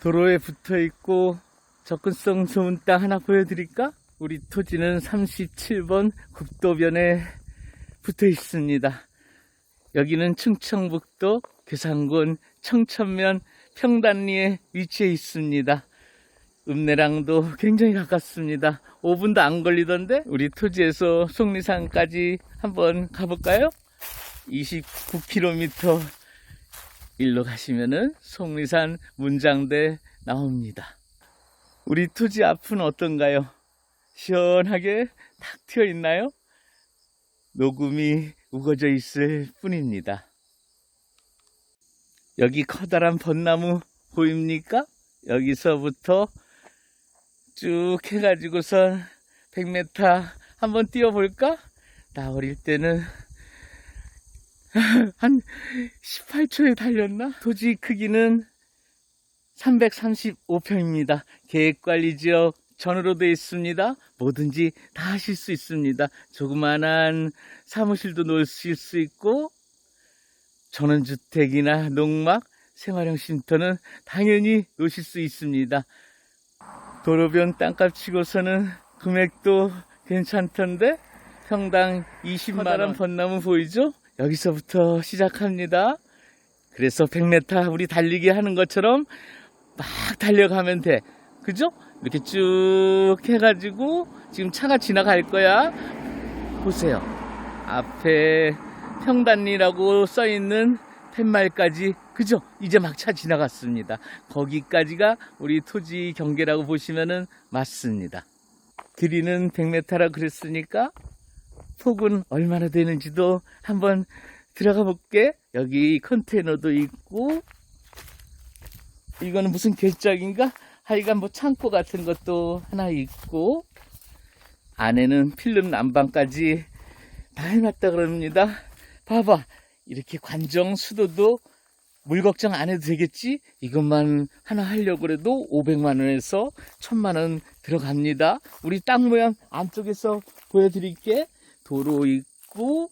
도로에 붙어 있고 접근성 좋은 땅 하나 보여드릴까? 우리 토지는 37번 국도변에 붙어 있습니다. 여기는 충청북도 괴산군 청천면 평단리에 위치해 있습니다. 읍내랑도 굉장히 가깝습니다. 5분도 안 걸리던데 우리 토지에서 속리산까지 한번 가볼까요? 29km 일로 가시면은 속리산 문장대 나옵니다. 우리 토지 앞은 어떤가요? 시원하게 탁 트여 있나요? 녹음이 우거져 있을 뿐입니다. 여기 커다란 벚나무 보입니까? 여기서부터 쭉 해가지고선 100m 한번 뛰어볼까? 나 어릴 때는 한 18초에 달렸나? 토지 크기는 335평입니다. 계획관리지역 전으로 되어 있습니다. 뭐든지 다 하실 수 있습니다. 조그만한 사무실도 놓으실 수 있고 전원주택이나 농막, 생활형 쉼터는 당연히 놓으실 수 있습니다. 도로변 땅값 치고서는 금액도 괜찮던데 평당 20만 원 벚나무 보이죠? 여기서부터 시작합니다. 그래서 100m 우리 달리기 하는 것처럼 막 달려가면 돼. 그죠? 이렇게 쭉 해가지고 지금 차가 지나갈 거야. 보세요. 앞에 평단리라고 써 있는 팻말까지 그죠? 이제 막 차 지나갔습니다. 거기까지가 우리 토지 경계라고 보시면은 맞습니다. 길이는 100m라 그랬으니까 폭은 얼마나 되는지도 한번 들어가 볼게. 여기 컨테이너도 있고 이거는 무슨 괴짝인가? 하여간 뭐 창고 같은 것도 하나 있고 안에는 필름 난방까지 다 해놨다 그럽니다. 봐봐 이렇게 관정 수도도 물 걱정 안 해도 되겠지? 이것만 하나 하려고 그래도 500만 원에서 1000만 원 들어갑니다. 우리 땅 모양 안쪽에서 보여드릴게. 도로 있고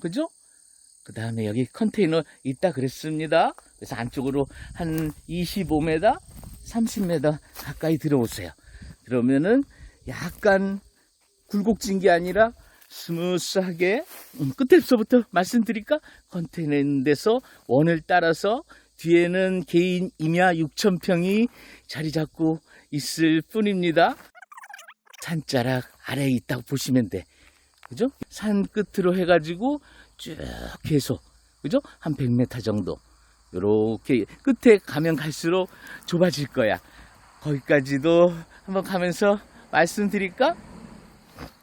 그죠? 그 다음에 여기 컨테이너 있다 그랬습니다. 그래서 안쪽으로 한 25m, 30m 가까이 들어오세요. 그러면은 약간 굴곡진 게 아니라 스무스하게 음, 끝에서부터 말씀드릴까? 컨테이너 있는 데서 원을 따라서 뒤에는 개인 임야 6천평이 자리 잡고 있을 뿐입니다. 산자락 아래에 있다고 보시면 돼. 그죠? 산 끝으로 해가지고 쭉 계속 그죠? 한 100m 정도 요렇게 끝에 가면 갈수록 좁아질 거야 거기까지도 한번 가면서 말씀드릴까?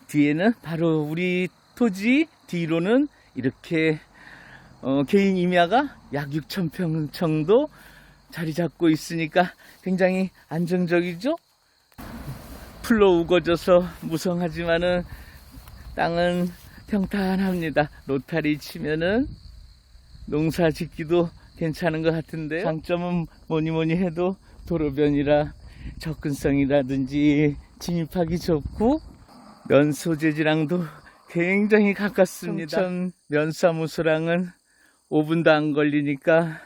뒤에는 바로 우리 토지 뒤로는 이렇게 어, 개인 임야가 약 6,000평 정도 자리 잡고 있으니까 굉장히 안정적이죠? 풀로 우거져서 무성하지만은 땅은 평탄합니다. 로타리 치면은 농사 짓기도 괜찮은 것 같은데 장점은 뭐니 뭐니 해도 도로변이라 접근성이라든지 진입하기 좋고 면 소재지랑도 굉장히 가깝습니다. 청천 면사무소랑은 5분도 안 걸리니까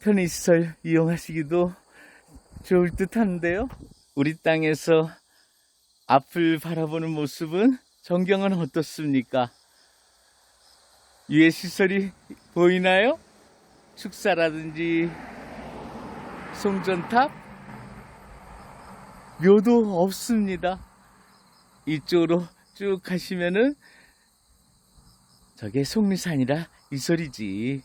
편의시설 이용하시기도 좋을 듯 한데요. 우리 땅에서 앞을 바라보는 모습은 전경은 어떻습니까? 유해 시설이 보이나요? 축사라든지 송전탑 묘도 없습니다. 이쪽으로 쭉 가시면은 저게 속리산이라 이 소리지.